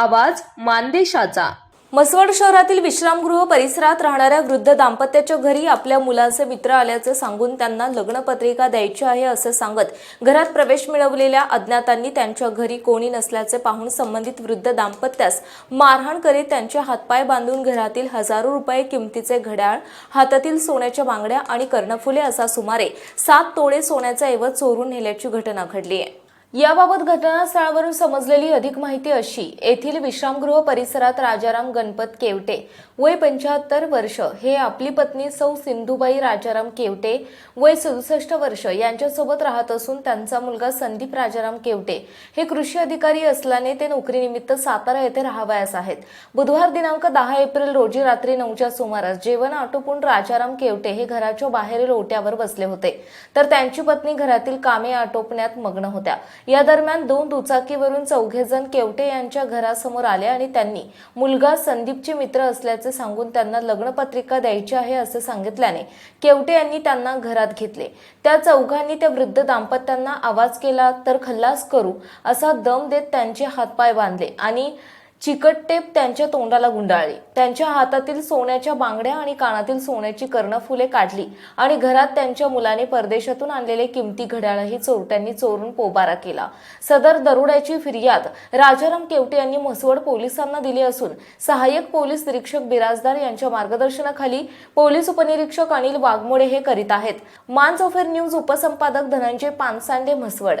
आवाज मानदेशाचा. मसवड शहरातील विश्रामगृह परिसरात राहणाऱ्या वृद्ध दाम्पत्याच्या घरी आपल्या मुलांचे मित्र आल्याचे सांगून त्यांना लग्नपत्रिका द्यायची आहे असे सांगत घरात प्रवेश मिळवलेल्या अज्ञातांनी त्यांच्या घरी कोणी नसल्याचे पाहून संबंधित वृद्ध दाम्पत्यास मारहाण करीत त्यांचे हातपाय बांधून घरातील हजारो रुपये किमतीचे घड्याळ हातातील सोन्याच्या बांगड्या आणि कर्णफुले असा सुमारे सात तोळे सोन्याचा ऐवज चोरून नेल्याची घटना घडली आहे. याबाबत घटनास्थळावरून समजलेली अधिक माहिती अशी येथील विश्रामगृह परिसरात राजाराम गणपत केवटे वय पंच्याहत्तर वर्ष हे आपली पत्नी सौ सिंधुबाई राजाराम केवटे वय सदुसष्ट वर्ष यांच्यासोबत राहत असून त्यांचा मुलगा संदीप राजाराम केवटे हे कृषी अधिकारी असल्याने ते नोकरीनिमित्त सातारा येथे राहावयास आहेत. बुधवार दिनांक दहा एप्रिल रोजी रात्री नऊच्या सुमारास जेवण आटोपून राजाराम केवटे हे घराच्या बाहेरील ओट्यावर बसले होते. तर त्यांची पत्नी घरातील कामे आटोपण्यात मग्न होत्या. या दरम्यान दोन दुचाकीवरून चौघे जण केवटे यांच्या घरासमोर आले आणि त्यांनी मुलगा संदीपचे मित्र असल्याचे सांगून त्यांना लग्नपत्रिका द्यायची आहे असे सांगितल्याने केवटे यांनी त्यांना घरात घेतले. त्या चौघांनी त्या वृद्ध दाम्पत्यांना आवाज केला तर खल्लास करू असा दम देत त्यांचे हातपाय बांधले आणि चिकट टेप त्यांच्या तोंडाला गुंडाळली. त्यांच्या हातातील सोन्याच्या बांगड्या आणि कानातील सोन्याची कर्णफुले काढली आणि घरात त्यांच्या मुलाने परदेशातून आणलेले किमती घड्याळही चोरट्यांनी चोरून पोबारा केला. सदर दरोड्याची फिर्याद राजाराम केवटे यांनी म्हसवड पोलिसांना दिली असून सहाय्यक पोलीस निरीक्षक बिराजदार यांच्या मार्गदर्शनाखाली पोलीस उपनिरीक्षक अनिल वाघमोडे हे करीत आहेत. मानसोफेर न्यूज उपसंपादक धनंजय पानसांडे म्हसवड